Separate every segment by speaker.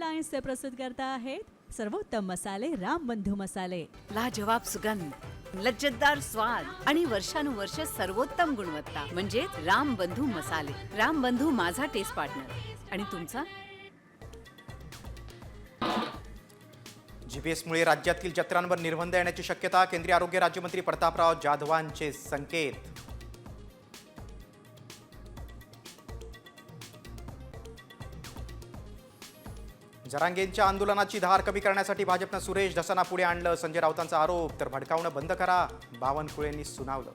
Speaker 1: हेडलाईन्सचे प्रस्तुत करता आहेत सर्वोत्तम मसाले राम बंधू मसाले।
Speaker 2: लाजवाब सुगंध लज्जतदार स्वाद आणि वर्षानुवर्ष सर्वोत्तम गुणवत्ता म्हणजे राम बंधू मसाले. राम बंधू माझा टेस्ट पार्टनर आणि तुमचा?
Speaker 3: जीपीएसमुळे राज्यातील जत्रांवर निर्बंध येण्याची शक्यता केंद्रीय आरोग्य राज्यमंत्री प्रतापराव जाधवांचे संकेत. जरांगेंच्या आंदोलनाची धार कमी करण्यासाठी भाजपनं सुरेश धसाना पुढे आणलं. संजय राऊतांचा आरोप तर भडकावणं बंद करा. बावनकुळेंनी सुनावलं.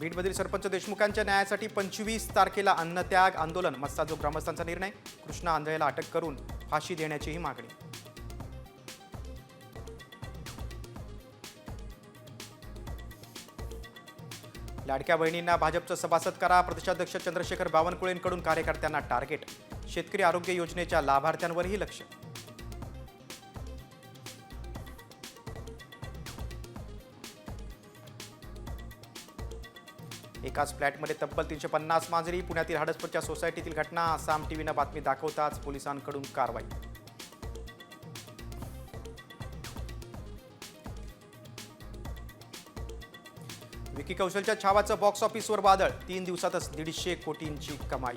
Speaker 3: बीडमधील सरपंच देशमुखांच्या न्यायासाठी पंचवीस तारखेला अन्नत्याग आंदोलन मस्ताजो ग्रामस्थांचा निर्णय. कृष्णा आंधळेला अटक करून फाशी देण्याचीही मागणी. लाडक्या बहिणींना भाजपचं सभासद करा प्रदेशाध्यक्ष चंद्रशेखर बावनकुळेंकडून कार्यकर्त्यांना टार्गेट शेतकरी आरोग्य योजनेच्या लाभार्थ्यांवरही लक्ष. एकाच फ्लॅटमध्ये तब्बल तीनशे पन्नास मांजरी पुण्यातील हडसपूरच्या सोसायटीतील घटना साम टीव्हीनं बातमी दाखवताच पोलिसांकडून कारवाई. विकी कौशलच्या छावाचं बॉक्स ऑफिसवर वादळ. तीन दिवसातच दीडशे कोटींची कमाई.